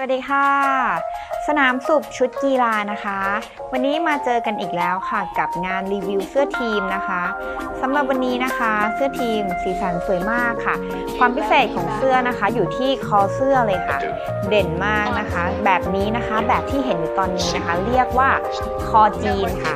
วัสดีค่ะ สนามสุบชุดกีฬานะคะ วันนี้มาเจอกันอีกแล้วค่ะกับงานรีวิวเสื้อทีมนะคะสำหรับวันนี้นะคะเสื้อทีมสีสันสวยมากค่ะ ความพิเศษของเสื้อนะคะ อยู่ที่คอเสื้อเลยค่ะ เด่นมากนะคะ แบบนี้นะคะแบบที่เห็นอยู่ตอนนี้นะคะ เรียกว่าคอจีนค่ะ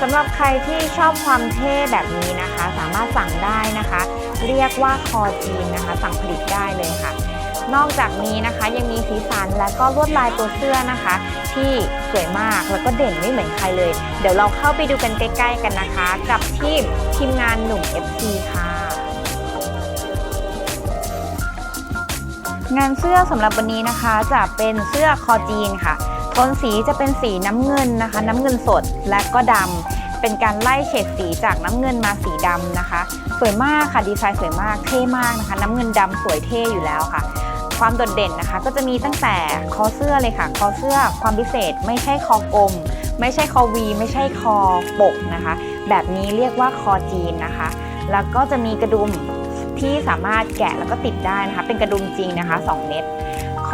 สำหรับใครที่ชอบความเท่แบบนี้นะคะ สามารถสั่งได้นะคะ เรียกว่าคอจีนนะคะ สั่งผลิตได้เลยค่ะ นอกจากนี้นะคะยังมีสีสันและก็ลวดลายตัวเสื้อนะคะ ที่สวยมากแล้วก็เด่นไม่เหมือนใครเลย เดี๋ยวเราเข้าไปดูกันใกล้ ๆ กันนะคะ กับทีมทีมงานหนุ่ม FC ค่ะ งานเสื้อสำหรับวันนี้นะคะจะเป็นเสื้อคอจีนค่ะโทนสีจะเป็นสีน้ำเงินนะคะ น้ำเงินสดและก็ดำเป็นการไล่เฉดสีจากน้ำเงินมาสีดำนะคะ สวยมากค่ะดีไซน์สวยมากเท่มากนะคะ น้ำเงินดำสวยเท่อยู่แล้วค่ะ ความโดดเด่นนะคะ ก็จะมีตั้งแต่คอเสื้อเลยค่ะ คอเสื้อความพิเศษ ไม่ใช่คอกลม ไม่ใช่คอวี ไม่ใช่คอปกนะคะ แบบนี้เรียกว่าคอจีนนะคะ แล้วก็จะมีกระดุมที่สามารถแกะแล้วก็ติดได้นะคะ เป็นกระดุมจริงนะคะ 2 เม็ด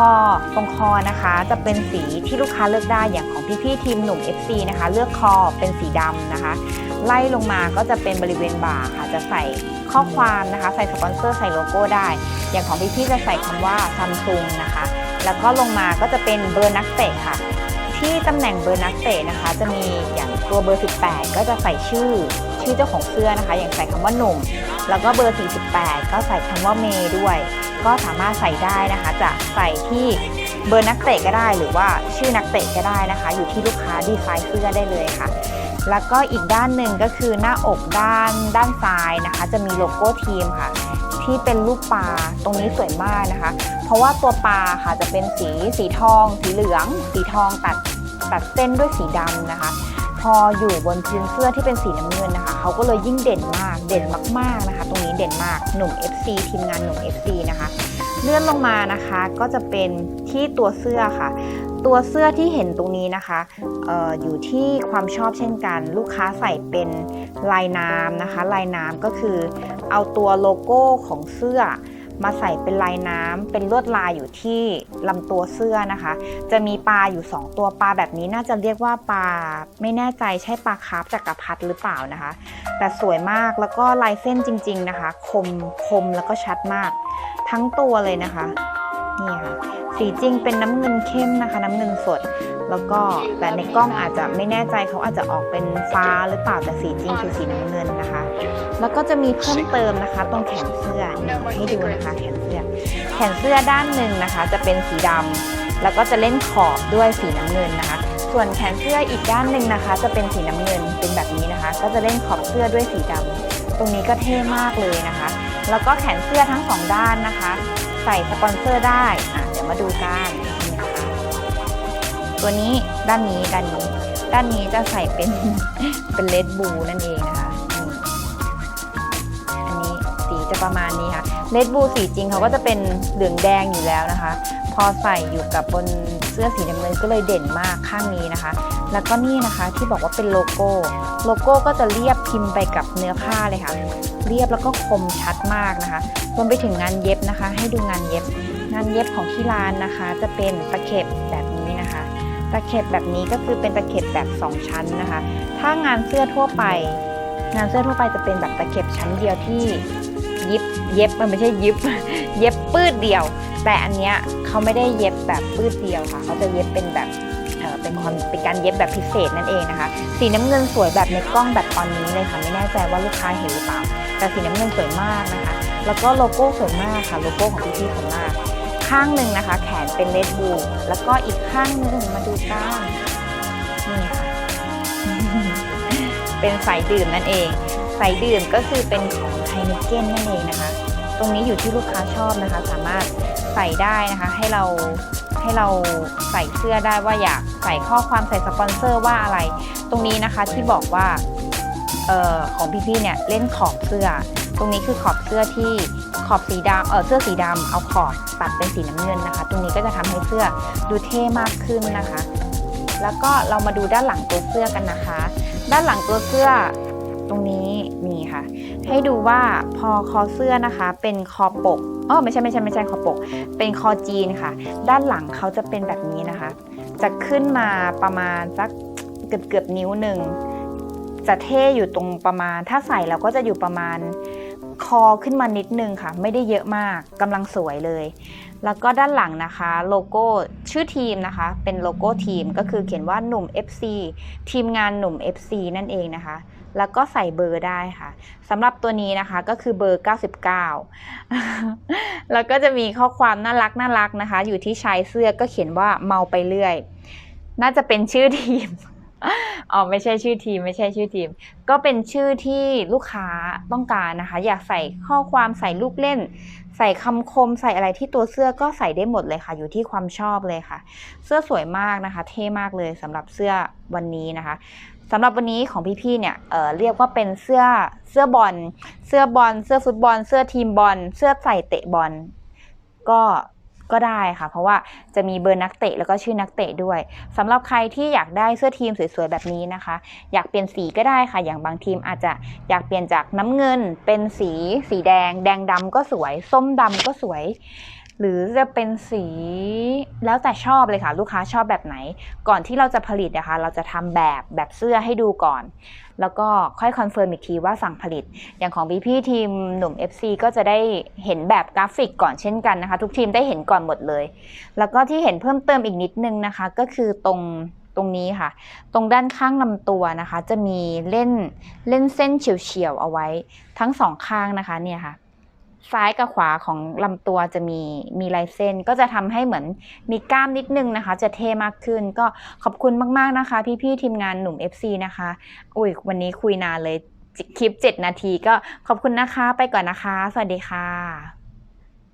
อตรงคอนะคะ จะเป็นสีที่ลูกค้าเลือกได้อย่างของพี่ๆทีมหนุ่ม FC นะคะ เลือกคอเป็นสีดำนะคะ ไล่ลงมาก็จะเป็นบริเวณบ่าค่ะ จะใส่ข้อความนะคะ ใส่สปอนเซอร์ใส่โลโก้ได้ อย่างของพี่ๆจะใส่คำว่าซัมซุงนะคะ แล้วก็ลงมาก็จะเป็นเบอร์นักเตะค่ะที่ตำแหน่งเบอร์นักเตะนะคะ จะมีอย่างตัวเบอร์ 18 ก็จะใส่ชื่อชื่อเจ้าของเสื้อนะคะ อย่างใส่คำว่าหนุ่ม แล้วก็เบอร์ 48 ก็ใส่คำว่าเมย์ด้วย ก็สามารถใส่ได้นะคะ จะใส่ที่เบอร์นักเตะก็ได้ หรือว่าชื่อนักเตะก็ได้นะคะ อยู่ที่ลูกค้าดีไซน์เสื้อได้เลยค่ะ แล้วก็อีกด้านหนึ่งก็คือหน้าอกด้านด้านซ้ายนะคะ จะมีโลโก้ทีมค่ะ ที่เป็นรูปปลาตรงนี้สวยมากนะคะ เพราะว่าตัวปลาค่ะจะเป็นสีสีทอง สีเหลือง สีทองตัดตัดเส้นด้วยสีดำนะคะ พออยู่บนพื้นเสื้อที่เป็นสีน้ำเงินนะคะเขาก็เลยยิ่งเด่นมากเด่นมากๆนะคะ ตรงนี้เด่นมากหนุ่ม FC ทีมงานหนุ่ม FC นะคะ เลื่อนลงมานะคะก็จะเป็นที่ตัวเสื้อค่ะ ตัวเสื้อที่เห็นตรงนี้นะคะอออยู่ที่ความชอบเช่นกัน ลูกค้าใส่เป็นลายน้ำนะคะ ลายน้ำก็คือเอาตัวโลโก้ของเสื้อ มาใส่เป็นลายน้ำเป็นลวดลายอยู่ที่ลำตัวเสื้อนะคะ จะมีปลาอยู่ 2 ตัวปลาแบบนี้น่าจะเรียกว่าปลาไม่แน่ใจใช่ปลาคาร์ฟจักรพรรดิหรือเปล่านะคะ แต่สวยมากแล้วก็ลายเส้นจริง ๆนะคะ คมคมแล้วก็ชัดมาก ทั้งตัวเลยนะคะนี่ค่ะสีจริงเป็นน้ำเงินเข้มนะคะ น้ำเงินสด แล้วก็แต่ในกล้องอาจจะไม่แน่ใจเขาอาจจะออกเป็นฟ้าหรือเปล่าแต่สีจริงคือสีน้ำเงินนะคะ แล้วก็จะมีเพิ่มเติมนะคะ ตรงแขนเสื้อนี่ให้ดูนะคะแขนเสื้อ แขนเสื้อด้านหนึ่งนะคะ จะเป็นสีดำแล้วก็จะเล่นขอบด้วยสีน้ำเงินนะคะ ส่วนแขนเสื้ออีกด้านหนึ่งนะคะ จะเป็นสีน้ำเงินเป็นแบบนี้นะคะ ก็จะเล่นขอบเสื้อด้วยสีดำตรงนี้ก็เท่มากเลยนะคะ แล้วก็แขนเสื้อทั้งสองด้านนะคะ ใส่สปอนเซอร์ได้อะเดี๋ยวมาดูกัน ตัวนี้ด้านนี้ด้านนี้ ด้านนี้จะใส่เป็นเป็นเลดบูนั่นเองนะคะอันนี้สีจะประมาณนี้ค่ะเลดบูสีจริงเขาก็จะเป็นเหลืองแดงอยู่แล้วนะคะ พอใส่อยู่กับบนเสื้อสีน้ำเงินก็เลยเด่นมากข้างนี้นะคะ แล้วก็นี่นะคะที่บอกว่าเป็นโลโก้ โลโก้ก็จะเรียบพิมพ์ไปกับเนื้อผ้าเลยค่ะ เรียบแล้วก็คมชัดมากนะคะรวมไปถึงงานเย็บนะคะ ให้ดูงานเย็บ งานเย็บของที่ร้านนะคะ จะเป็นตะเข็บแบบนี้ ตะเข็บแบบนี้ก็คือเป็นตะเข็บแบบ 2 ชั้นนะคะ ถ้างานเสื้อทั่วไป งานเสื้อทั่วไปจะเป็นแบบตะเข็บชั้นเดียวที่ยิบเย็บมันไม่ใช่ยิบ เย็บปื้ดเดียว แต่อันเนี้ยเขาไม่ได้เย็บแบบปื้ดเดียวค่ะเขาจะเย็บเป็นแบบเป็นความเป็นการเย็บแบบพิเศษนั่นเองนะคะ สีน้ำเงินสวยแบบในกล้องแบบตอนนี้เลยค่ะไม่แน่ใจว่าลูกค้าเห็นหรือเปล่า แต่สีน้ำเงินสวยมากนะคะ แล้วก็โลโก้สวยมากค่ะโลโก้ของพี่ๆสวยมาก ข้างหนึ่งนะคะ แขนเป็นเลดบูแล้วก็อีกข้างหนึ่งมาดูกันนี่ค่ะ เป็นสายดื่มนั่นเองสายดื่มก็คือเป็นของไฮนิเก้นนั่นเองนะคะ ตรงนี้อยู่ที่ลูกค้าชอบนะคะ สามารถใส่ได้นะคะให้เราให้เราใส่เสื้อได้ว่าอยากใส่ข้อความใส่สปอนเซอร์ว่าอะไร ตรงนี้นะคะที่บอกว่าเออของพี่ๆเนี่ยเล่นขอบเสื้อ ตรงนี้คือขอบเสื้อที่ ขอบสีดำเออเสื้อสีดำเอาขอบตัดเป็นสีน้ำเงินนะคะ ตรงนี้ก็จะทำให้เสื้อดูเท่มากขึ้นนะคะ แล้วก็เรามาดูด้านหลังตัวเสื้อกันนะคะ ด้านหลังตัวเสื้อตรงนี้นี่ค่ะ ให้ดูว่าพอคอเสื้อนะคะ เป็นคอปกอ๋อไม่ใช่ไม่ใช่ไม่ใช่คอปก เป็นคอจีนค่ะ ด้านหลังเขาจะเป็นแบบนี้นะคะ จะขึ้นมาประมาณสักเกือบเกือบนิ้วหนึ่งจะเท่อยู่ตรงประมาณ ถ้าใส่แล้วก็จะอยู่ประมาณ อขึ้นมานิดนึงค่ะ ไม่ได้เยอะมากกำลังสวยเลย แล้วก็ด้านหลังนะคะ โลโก้ชื่อทีมนะคะ เป็นโลโก้ทีมก็คือเขียนว่าหนุ่ม FC ทีมงานหนุ่ม FC นั่นเองนะคะแล้วก็ใส่เบอร์ได้ค่ะสำหรับตัวนี้นะคะก็คือเบอร์ 99 แล้วก็จะมีข้อความน่ารักน่ารักนะคะ อยู่ที่ชายเสื้อก็เขียนว่าเมาไปเรื่อย น่าจะเป็นชื่อทีม อ๋อไม่ใช่ชื่อทีม ไม่ใช่ชื่อทีม ก็เป็นชื่อที่ลูกค้าต้องการนะคะ อยากใส่ข้อความใส่ลูกเล่น ใส่คำคมใส่อะไรที่ตัวเสื้อก็ใส่ได้หมดเลยค่ะ อยู่ที่ความชอบเลยค่ะ เสื้อสวยมากนะคะ เท่มากเลยสำหรับเสื้อวันนี้นะคะสำหรับวันนี้ของพี่ๆเนี่ยเออเรียกว่าเป็นเสื้อเสื้อบอล เสื้อบอล เสื้อฟุตบอล เสื้อทีมบอล เสื้อใส่เตะบอล ก็ ก็ได้ค่ะ เพราะว่าจะมีเบอร์นักเตะแล้วก็ชื่อนักเตะด้วยสำหรับใครที่อยากได้เสื้อทีมสวยๆแบบนี้นะคะ อยากเปลี่ยนสีก็ได้ค่ะ อย่างบางทีมอาจจะอยากเปลี่ยนจากน้ำเงินเป็นสีสีแดง แดงดำก็สวย ส้มดำก็สวย หรือจะเป็นสีแล้วแต่ชอบเลยค่ะ ลูกค้าชอบแบบไหน ก่อนที่เราจะผลิตนะคะ เราจะทำแบบแบบเสื้อให้ดูก่อน แล้วก็ค่อยคอนเฟิร์มอีกทีว่าสั่งผลิต อย่างของพี่พี่ทีมหนุ่ม FC ก็จะได้เห็นแบบกราฟิกก่อนเช่นกันนะคะ ทุกทีมได้เห็นก่อนหมดเลย แล้วก็ที่เห็นเพิ่มเติมอีกนิดนึงนะคะ ก็คือตรงตรงนี้ค่ะ ตรงด้านข้างลำตัวนะคะ จะมีเล่นเล่นเส้นเฉียวๆเอาไว้ ทั้งสองข้างนะคะเนี่ยค่ะ ซ้ายกับขวาของลำตัวจะมีมีลายเส้น ก็จะทำให้เหมือนมีกล้ามนิดนึงนะคะ จะเท่มากขึ้น ก็ขอบคุณมากๆนะคะ พี่ๆทีมงานหนุ่ม FC นะคะ อุ้ยวันนี้คุยนานเลยคลิป 7 นาทีก็ขอบคุณนะคะ ไปก่อนนะคะ สวัสดีค่ะ